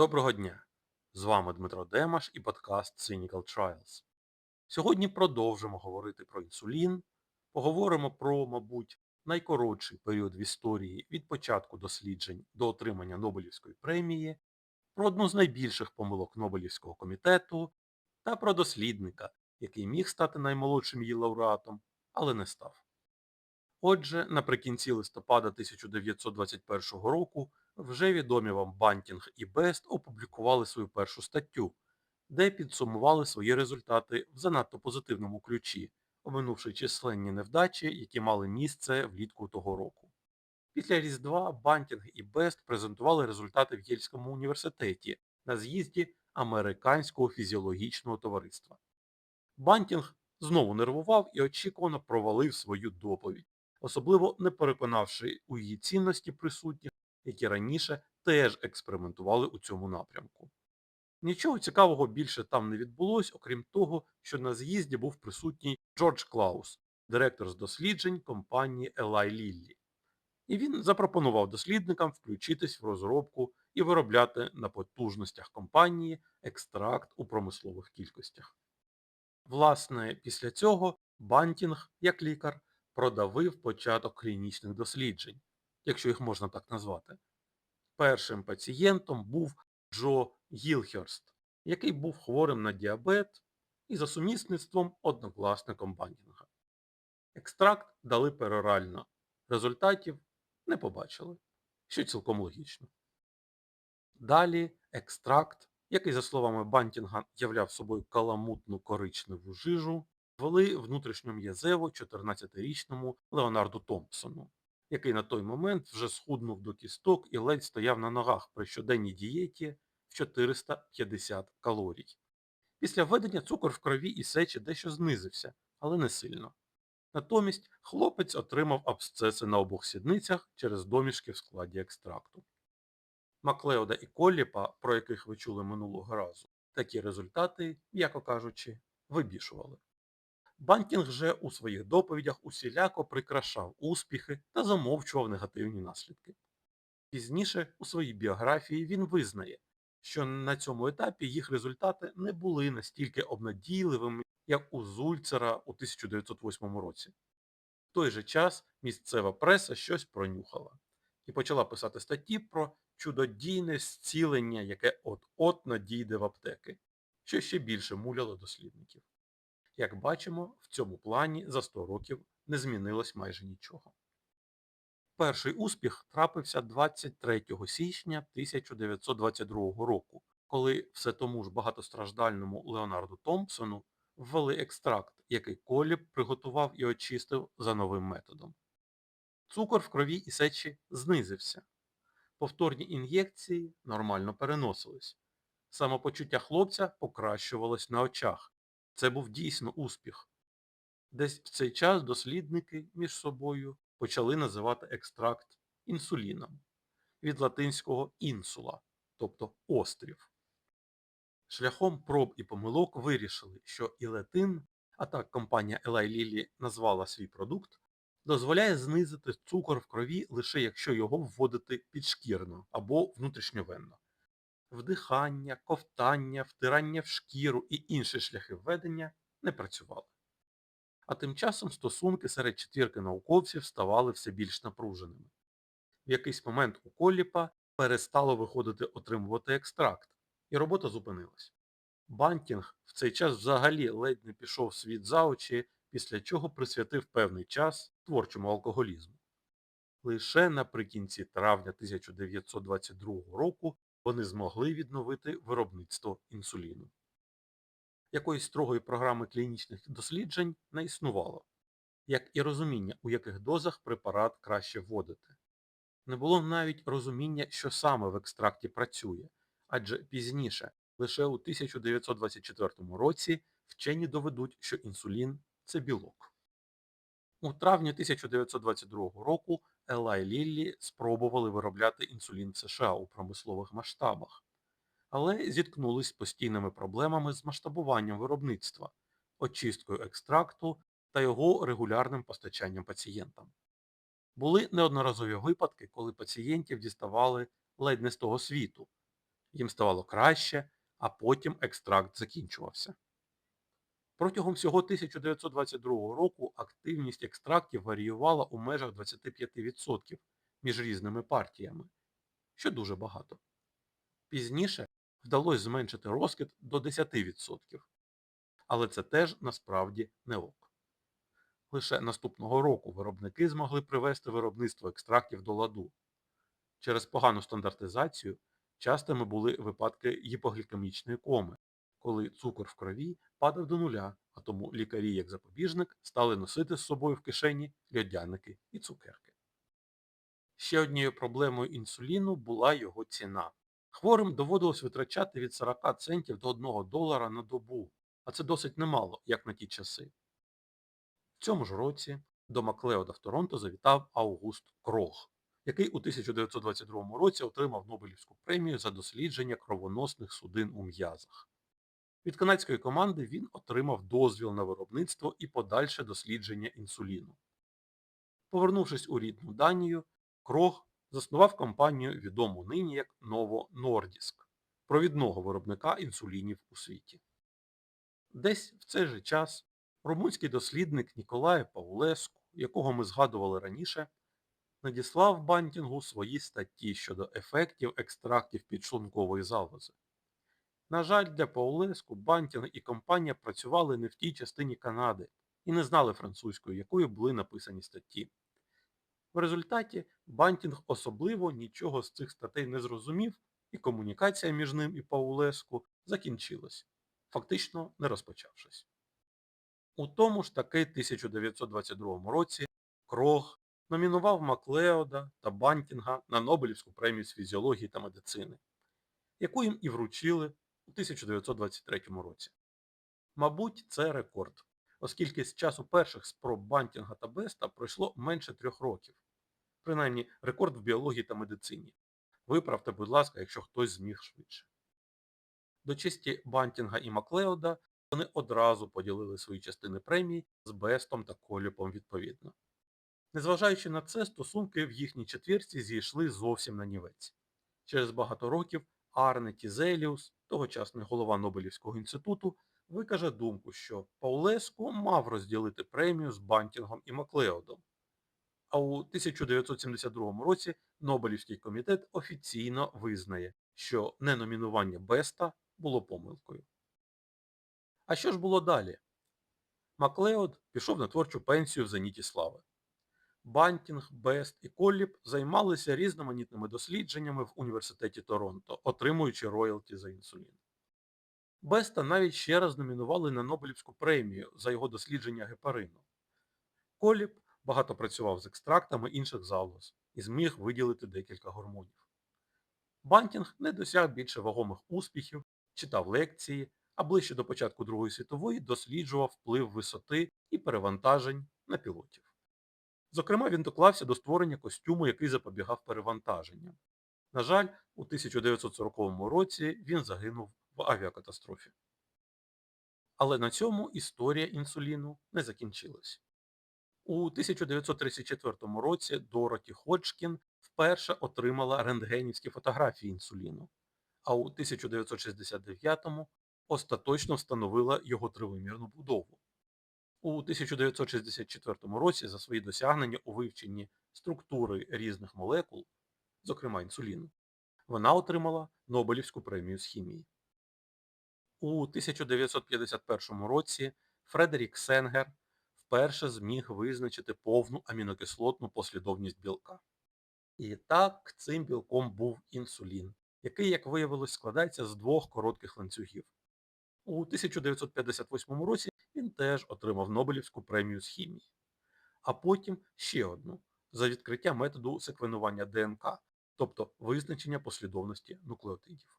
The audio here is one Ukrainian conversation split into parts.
Доброго дня! З вами Дмитро Демаш і подкаст Clinical Trials. Сьогодні продовжимо говорити про інсулін, поговоримо про, мабуть, найкоротший період в історії від початку досліджень до отримання Нобелівської премії, про одну з найбільших помилок Нобелівського комітету та про дослідника, який міг стати наймолодшим її лауреатом, але не став. Отже, наприкінці листопада 1921 року вже відомі вам Бантінг і Бест опублікували свою першу статтю, де підсумували свої результати в занадто позитивному ключі, оминувши численні невдачі, які мали місце влітку того року. Після Різдва Бантінг і Бест презентували результати в Єльському університеті на з'їзді Американського фізіологічного товариства. Бантінг знову нервував і очікувано провалив свою доповідь, особливо не переконавши у її цінності присутніх, які раніше теж експериментували у цьому напрямку. Нічого цікавого більше там не відбулось, окрім того, що на з'їзді був присутній Джордж Клаус, директор з досліджень компанії Eli Lilly. І він запропонував дослідникам включитись в розробку і виробляти на потужностях компанії екстракт у промислових кількостях. Власне, після цього Бантінг, як лікар, продавив початок клінічних досліджень, якщо їх можна так назвати. Першим пацієнтом був Джо Гілхерст, який був хворим на діабет і за сумісництвом однокласником Бантінга. Екстракт дали перорально, результатів не побачили, що цілком логічно. Далі екстракт, який, за словами Бантінга, являв собою каламутну коричневу жижу, ввели внутрішньом'язево 14-річному Леонарду Томпсону, який на той момент вже схуднув до кісток і ледь стояв на ногах при щоденній дієті в 450 калорій. Після введення цукор в крові і сечі дещо знизився, але не сильно. Натомість хлопець отримав абсцеси на обох сідницях через домішки в складі екстракту. Маклеода і Колліпа, про яких ви чули минулого разу, такі результати, м'яко кажучи, вибішували. Бантінг же у своїх доповідях усіляко прикрашав успіхи та замовчував негативні наслідки. Пізніше у своїй біографії він визнає, що на цьому етапі їх результати не були настільки обнадійливими, як у Зульцера у 1908 році. В той же час місцева преса щось пронюхала і почала писати статті про чудодійне зцілення, яке от-от надійде в аптеки, що ще більше муляло дослідників. Як бачимо, в цьому плані за 100 років не змінилось майже нічого. Перший успіх трапився 23 січня 1922 року, коли все тому ж багатостраждальному Леонарду Томпсону ввели екстракт, який Коліб приготував і очистив за новим методом. Цукор в крові і сечі знизився. Повторні ін'єкції нормально переносились. Самопочуття хлопця покращувалось на очах. Це був дійсно успіх. Десь в цей час дослідники між собою почали називати екстракт інсуліном від латинського інсула, тобто острів. Шляхом проб і помилок вирішили, що ілетин, а так компанія Eli Lilly назвала свій продукт, дозволяє знизити цукор в крові лише якщо його вводити підшкірно або внутрішньовенно. Вдихання, ковтання, втирання в шкіру і інші шляхи введення не працювали. А тим часом стосунки серед четвірки науковців ставали все більш напруженими. В якийсь момент у Колліпа перестало виходити отримувати екстракт, і робота зупинилась. Бантінг в цей час взагалі ледь не пішов світ за очі, після чого присвятив певний час творчому алкоголізму. Лише наприкінці травня 1922 року вони змогли відновити виробництво інсуліну. Якоїсь строгої програми клінічних досліджень не існувало, як і розуміння, у яких дозах препарат краще вводити. Не було навіть розуміння, що саме в екстракті працює, адже пізніше, лише у 1924 році, вчені доведуть, що інсулін це білок. У травні 1922 року Eli Lilly спробували виробляти інсулін в США у промислових масштабах, але зіткнулись з постійними проблемами з масштабуванням виробництва, очисткою екстракту та його регулярним постачанням пацієнтам. Були неодноразові випадки, коли пацієнтів діставали ледь не з того світу, Їм ставало краще, а потім екстракт закінчувався. Протягом всього 1922 року активність екстрактів варіювала у межах 25% між різними партіями, що дуже багато. Пізніше вдалося зменшити розкид до 10%. Але це теж насправді не ок. Лише наступного року виробники змогли привести виробництво екстрактів до ладу. Через погану стандартизацію частими були випадки гіпоглікемічної коми, коли цукор в крові падав до нуля, а тому лікарі як запобіжник стали носити з собою в кишені льодяники і цукерки. Ще однією проблемою інсуліну була його ціна. Хворим доводилось витрачати від 40 центів до 1 долара на добу, а це досить немало, як на ті часи. В цьому ж році до Маклеода в Торонто завітав Аугуст Крог, який у 1922 році отримав Нобелівську премію за дослідження кровоносних судин у м'язах. Від канадської команди він отримав дозвіл на виробництво і подальше дослідження інсуліну. Повернувшись у рідну Данію, Крог заснував компанію, відому нині як Novo Nordisk, провідного виробника інсулінів у світі. Десь в цей же час румунський дослідник Ніколай Паулеску, якого ми згадували раніше, надіслав Бантінгу свої статті щодо ефектів екстрактів підшлункової залози. На жаль, для Паулеску Бантінг і компанія працювали не в тій частині Канади і не знали французької, якою були написані статті. В результаті Бантінг особливо нічого з цих статей не зрозумів, і комунікація між ним і Паулеску закінчилась, фактично не розпочавшись. У тому ж таки 1922 році Крог номінував Маклеода та Бантінга на Нобелівську премію з фізіології та медицини, яку їм і вручили у 1923 році. Мабуть, це рекорд, оскільки з часу перших спроб Бантінга та Беста пройшло менше трьох років. Принаймні, рекорд в біології та медицині. Виправте, будь ласка, якщо хтось зміг швидше. До честі Бантінга і Маклеода вони одразу поділили свої частини премії з Бестом та Коліпом відповідно. Незважаючи на це, стосунки в їхній четвірці зійшли зовсім на нівець. Через багато років Арне Тізеліус, тогочасний голова Нобелівського інституту, викаже думку, що Паулеску мав розділити премію з Бантінгом і Маклеодом. А у 1972 році Нобелівський комітет офіційно визнає, що неномінування Беста було помилкою. А що ж було далі? Маклеод пішов на творчу пенсію в Зеніті Слави. Бантінг, Бест і Колліп займалися різноманітними дослідженнями в університеті Торонто, отримуючи роялті за інсулін. Беста навіть ще раз номінували на Нобелівську премію за його дослідження гепарину. Колліп багато працював з екстрактами інших залоз і зміг виділити декілька гормонів. Бантінг не досяг більше вагомих успіхів, читав лекції, а ближче до початку Другої світової досліджував вплив висоти і перевантажень на пілотів. Зокрема, він доклався до створення костюму, який запобігав перевантаженням. На жаль, у 1940 році він загинув в авіакатастрофі. Але на цьому історія інсуліну не закінчилась. У 1934 році Дороті Ходжкін вперше отримала рентгенівські фотографії інсуліну, а у 1969-му остаточно встановила його тривимірну будову. У 1964 році за свої досягнення у вивченні структури різних молекул, зокрема інсуліну, вона отримала Нобелівську премію з хімії. У 1951 році Фредерік Сенгер вперше зміг визначити повну амінокислотну послідовність білка. І так, цим білком був інсулін, який, як виявилось, складається з двох коротких ланцюгів. У 1958 році він теж отримав Нобелівську премію з хімії, а потім ще одну за відкриття методу секвенування ДНК, тобто визначення послідовності нуклеотидів.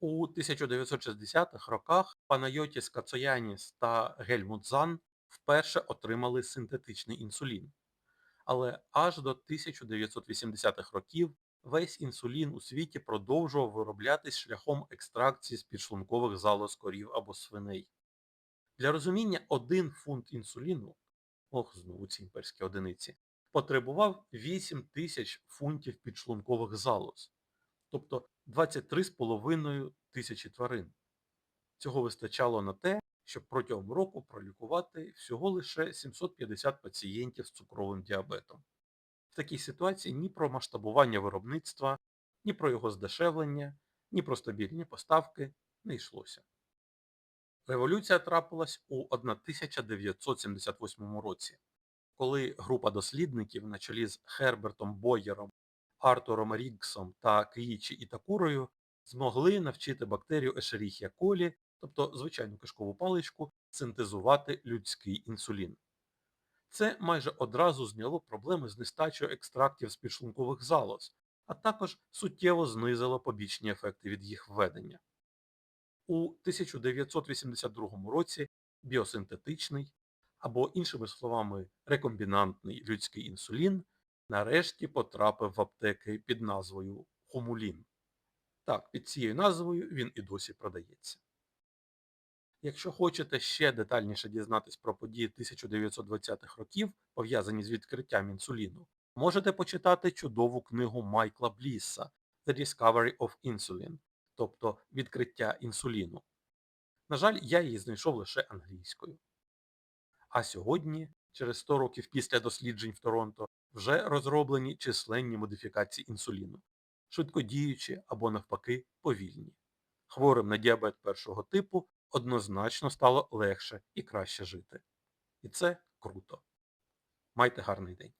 У 1960-х роках Панайотіс Кацояніс та Гельмут Зан вперше отримали синтетичний інсулін. Але аж до 1980-х років весь інсулін у світі продовжував вироблятись шляхом екстракції з підшлункових залоз корів або свиней. Для розуміння один фунт інсуліну, ох, знову ці імперські одиниці, потребував 8 тисяч фунтів підшлункових залоз, тобто 23,5 тисячі тварин. Цього вистачало на те, щоб протягом року пролікувати всього лише 750 пацієнтів з цукровим діабетом. В такій ситуації ні про масштабування виробництва, ні про його здешевлення, ні про стабільні поставки не йшлося. Революція трапилась у 1978 році, коли група дослідників на чолі з Хербертом Бойєром, Артуром Ріггсом та Киїчі Ітакурою змогли навчити бактерію Escherichia coli, тобто звичайну кишкову паличку, синтезувати людський інсулін. Це майже одразу зняло проблеми з нестачею екстрактів з підшлункових залоз, а також суттєво знизило побічні ефекти від їх введення. У 1982 році біосинтетичний, або, іншими словами, рекомбінантний людський інсулін нарешті потрапив в аптеки під назвою Хумулін. Так, під цією назвою він і досі продається. Якщо хочете ще детальніше дізнатись про події 1920-х років, пов'язані з відкриттям інсуліну, можете почитати чудову книгу Майкла Блісса The Discovery of Insulin, тобто відкриття інсуліну. На жаль, я її знайшов лише англійською. А сьогодні, через 100 років після досліджень в Торонто, вже розроблені численні модифікації інсуліну, швидкодіючі або навпаки повільні. Хворим на діабет першого типу однозначно стало легше і краще жити. І це круто. Майте гарний день.